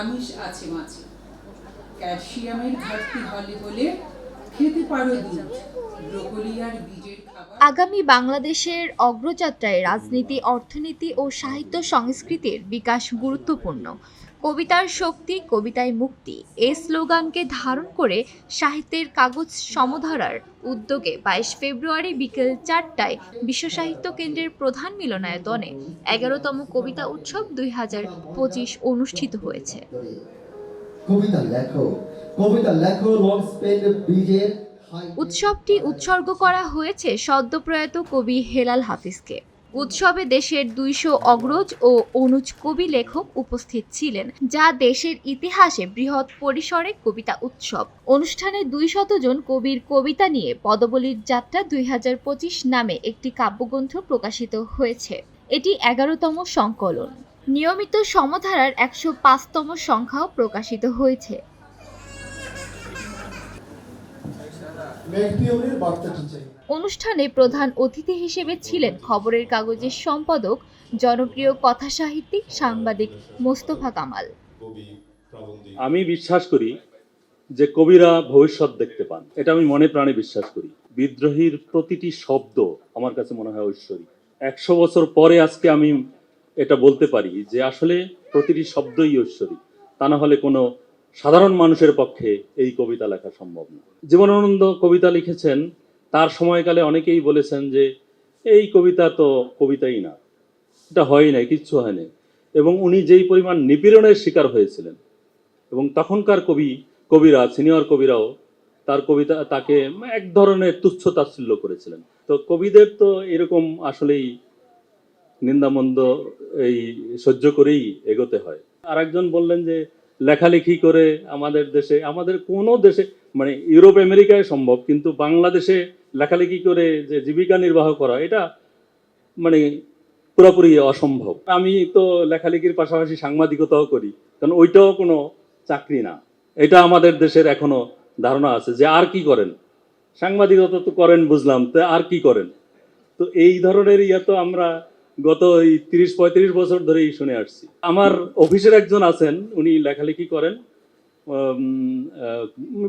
আমিষ আছে মাছে ক্যালসিয়ামের ঘাটতি হলে বলে খেতে পারো দুধ। আগামী বাংলাদেশের অগ্রযাত্রায় রাজনীতি, অর্থনীতি ও সাহিত্য সংস্কৃতির বিকাশ গুরুত্বপূর্ণ। কবিতার শক্তি কবিতায় মুক্তি। এই স্লোগানকে ধারণ করে সাহিত্যের কাগজ সমধারার উদ্যোগে বাইশ ফেব্রুয়ারি বিকেল চারটায় বিশ্ব সাহিত্য কেন্দ্রের প্রধান মিলনায়তনে এগারোতম কবিতা উৎসব দুই হাজার পঁচিশ অনুষ্ঠিত হয়েছে। কবিতা লেখো কবিতা লেখো লং স্পেন বীজের হাই উৎসবটি উৎসর্গ করা হয়েছে সদ্যপ্রয়াত কবি হেলাল হাফিজকে। উৎসবে দেশের দুইশো অগ্রজ ও অনুজ কবি লেখক উপস্থিত ছিলেন, যা দেশের ইতিহাসে বৃহৎ পরিসরে কবিতা উৎসব। অনুষ্ঠানে দুই জন কবির কবিতা নিয়ে পদবলির যাত্রা দুই হাজার পঁচিশ নামে একটি কাব্যগ্রন্থ প্রকাশিত হয়েছে। এটি এগারোতম সংকলন। নিয়মিত সমধারার একশো পাঁচতম সংখ্যাও প্রকাশিত হয়েছে। অনুষ্ঠানে প্রধান অতিথি হিসেবে ছিলেন খবরের কাগজের সম্পাদক জনপ্রিয় কথা সাহিত্যিক সাংবাদিক মোস্তফা কামাল। আমি বিশ্বাস করি যে কবিরা ভবিষ্যৎ দেখতে পান। এটা আমি মনে প্রাণে বিশ্বাস করি। বিদ্রোহীর প্রতিটি শব্দ আমার কাছে মনে হয় ঐশ্বরী একশো বছর পরে আজকে আমি এটা বলতে পারি যে আসলে প্রতিটি শব্দই ঐশ্বরী তা না হলে কোনো সাধারণ মানুষের পক্ষে এই কবিতা লেখা সম্ভব না। জীবনানন্দ কবিতা লিখেছেন, তার সময়কালে অনেকেই বলেছেন যে, এই কবিতা তো কবিতাই না। এটা হয় নাই, কিচ্ছু হয় নাই। এবং উনি যেই পরিমাণ নিপীড়নের শিকার হয়েছিলেন, এবং তখনকার কবি, কবিরা, সিনিয়র কবিরাও তার কবিতা, তাকে এক ধরনের তুচ্ছ তাচ্ছিল্য করেছিলেন। তো কবিদের তো এরকম আসলেই নিন্দামন্দ এই সহ্য করেই এগোতে হয়। আর একজন বললেন যে লেখালেখি করে আমাদের দেশে, আমাদের কোনো দেশে মানে ইউরোপ, আমেরিকায় সম্ভব, কিন্তু বাংলাদেশে লেখালেখি করে যে জীবিকা নির্বাহ করা, এটা মানে পুরোপুরি অসম্ভব। আমি তো লেখালেখির পাশাপাশি সাংবাদিকতাও করি, কারণ ওইটাও কোনো চাকরি না। এটা আমাদের দেশের এখনও ধারণা আছে যে আর কি করেন। সাংবাদিকতা তো করেন, বুঝলাম, তো আর কি করেন? তো এই ধরনের ইয়া তো আমরা গত এই তিরিশ পঁয়ত্রিশ বছর ধরেই শুনে আসছি। আমার অফিসের একজন আছেন, উনি লেখালেখি করেন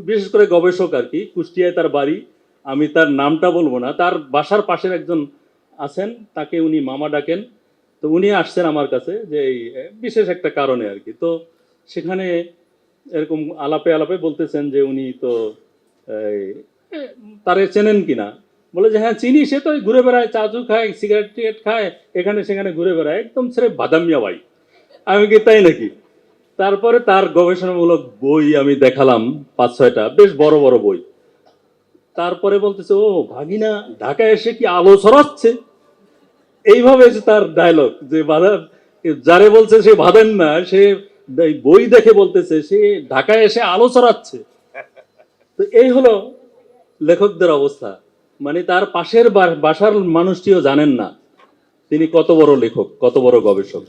বিশেষ করে গবেষক আর কি, কুষ্টিয়ায় তার বাড়ি, আমি তার নামটা বলব না, তার বাসার পাশের একজন আছেন, তাকে উনি মামা ডাকেন। তো উনি আসছেন আমার কাছে, যে এই বিশেষ একটা কারণে আর কি। তো সেখানে এরকম আলাপে আলাপে বলতেছেন যে উনি তো তারে চেনেন কিনা? বলে যে হ্যাঁ চিনি, সে তো ঘুরে বেড়ায় চাচু খায় সিগারেট টিগারেট খায়, এখানে সেখানে ঘুরে বেড়ায়, একদম ছেড়ে বাদামিয়া ভাই। আমি কি তাই নাকি? তারপরে তার গবেষণামূলক বই আমি দেখালাম, পাঁচ, ছয়টা, বেশ বড় বড় বই। তারপরে বলতেছে, ও, ভাগিনা, ঢাকায় এসে কি আলো ছড়াচ্ছে? এইভাবে তার ডায়লগ যে বাধা, যারে বলছে সে বাঁধেন না, সে বই দেখে বলতেছে, সে ঢাকায় এসে আলো ছড়াচ্ছে। তো এই হলো লেখকদের অবস্থা। মানে তার পাশের বাসার মানুষটিও জানেন না। তিনি কত বড় লেখক, কত বড় গবেষক।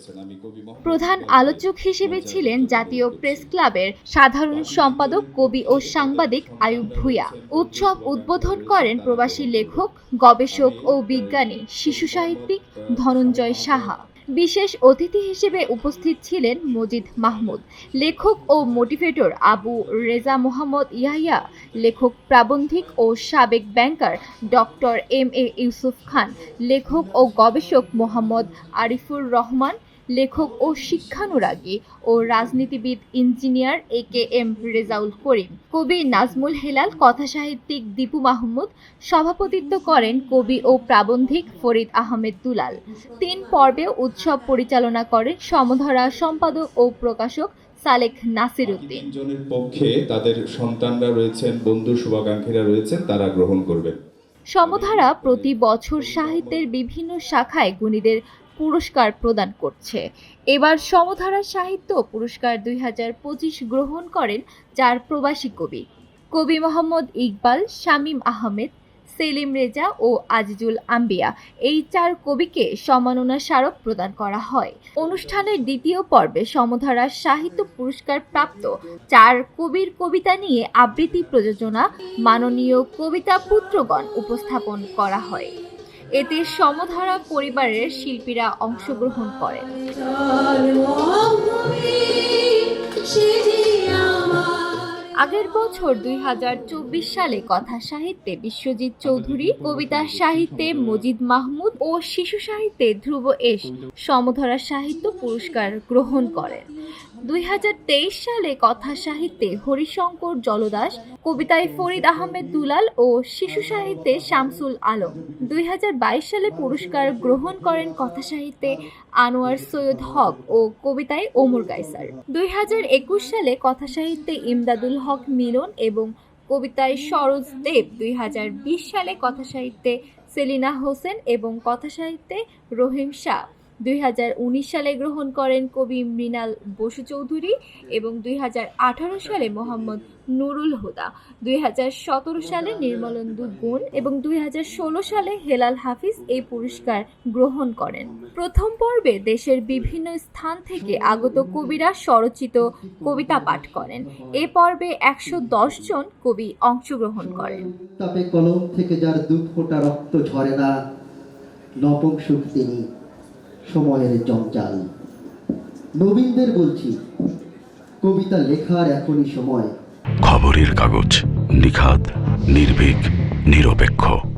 প্রধান আলোচক হিসেবে ছিলেন জাতীয় প্রেস ক্লাবের সাধারণ সম্পাদক কবি ও সাংবাদিক আয়ুব ভুয়া উৎসব উদ্বোধন করেন প্রবাসী লেখক, গবেষক ও বিজ্ঞানী, শিশু সাহিত্যিক ধনঞ্জয় সাহা। বিশেষ অতিথি হিসেবে উপস্থিত ছিলেন মজিদ মাহমুদ, লেখক ও মোটিভেটর আবু রেজা মোহাম্মদ ইয়াহিয়া, লেখক প্রাবন্ধিক ও সাবেক banker doctor M A Yusuf Khan, লেখক ও গবেষক মোহাম্মদ আরিফুর রহমান লেখক ও শিক্ষানুরাগী ও রাজনীতিবিদ engineer A K M Rezaul Karim. কবি নাজমুল হেলাল কথাসাহিত্যিক দীপু মাহমুদ সভাপতিত্ব করেন কবি ও প্রাবন্ধিক ফরিদ আহমেদ দুলাল। তিন পর্বে উৎসব পরিচালনা করেন সমধরা সম্পাদক ও প্রকাশক সালেক নাসির উদ্দিন। জনের পক্ষে তাদের সন্তানরা রয়েছেন বন্ধু শুভাকাঙ্ক্ষীরা রয়েছেন তারা গ্রহণ করবেন। সমধারা প্রতি বছর সাহিত্যের বিভিন্ন শাখায় গুণীদের পুরস্কার প্রদান করছে। এবার সমধারা সাহিত্য পুরস্কার দুই হাজার পঁচিশ গ্রহণ করেন চার প্রবাসী কবি। কবি মোহাম্মদ ইকবাল, শামীম আহমেদ, সেলিম রেজা ও আজিজুল আম্বিয়া। এই চার কবিকে সম্মাননা স্মারক প্রদান করা হয়। অনুষ্ঠানের দ্বিতীয় পর্বে সমধারা সাহিত্য পুরস্কার প্রাপ্ত চার কবির কবিতা নিয়ে আবৃত্তি প্রযোজনা মাননীয় কবিতা পুত্রগণ উপস্থাপন করা হয়। এতে সমধারা পরিবারের শিল্পীরা অংশগ্রহণ করেন আগের বছর দুই হাজার চব্বিশ সালে কথা সাহিত্যে বিশ্বজিৎ চৌধুরী, কবিতা সাহিত্যে মজিদ মাহমুদ ও শিশু সাহিত্যে ধ্রুব এস সমধরা সাহিত্য পুরস্কার গ্রহণ করেন। দুই হাজার তেইশ সালে কথা সাহিত্যে হরিশঙ্কর জলদাস, কবিতায় ফরিদ আহমেদ দুলাল ও শিশু সাহিত্যে শামসুল আলম। দুই হাজার বাইশ সালে পুরস্কার গ্রহণ করেন কথা সাহিত্যে আনোয়ার সৈয়দ হক ও কবিতায় ওমর কাইসার দুই সালে কথা সাহিত্যে ইমদাদুল হক মিলন এবং কবিতায় সরোজ দেব। দুই হাজার বিশ সালে কথা সাহিত্যে সেলিনা হোসেন এবং কথা সাহিত্যে রহিম শাহ। দুই হাজার উনিশ সালে গ্রহণ করেন কবি মৃণাল বসু চৌধুরী এবং দুই হাজার আঠারো সালে মোহাম্মদ নুরুল হুদা, দুই হাজার সতেরো সালে নির্মলেন্দু গুণ এবং দুই হাজার ষোলো সালে হেলাল হাফিজ এই পুরস্কার গ্রহণ করেন। প্রথম পর্বে দেশের বিভিন্ন স্থান থেকে আগত কবিরা স্বরচিত কবিতা পাঠ করেন। এ পর্বে একশো দশ জন কবি অংশগ্রহণ করেন। তাপে কলম থেকে যার দু রক্ত ঝরে না নপুংসুক তিনি। সময়ের জঞ্জাল নবীনদের বলছি কবিতা লেখার এখনই সময়। খবরের কাগজ নিখাদ নির্ভীক নিরপেক্ষ।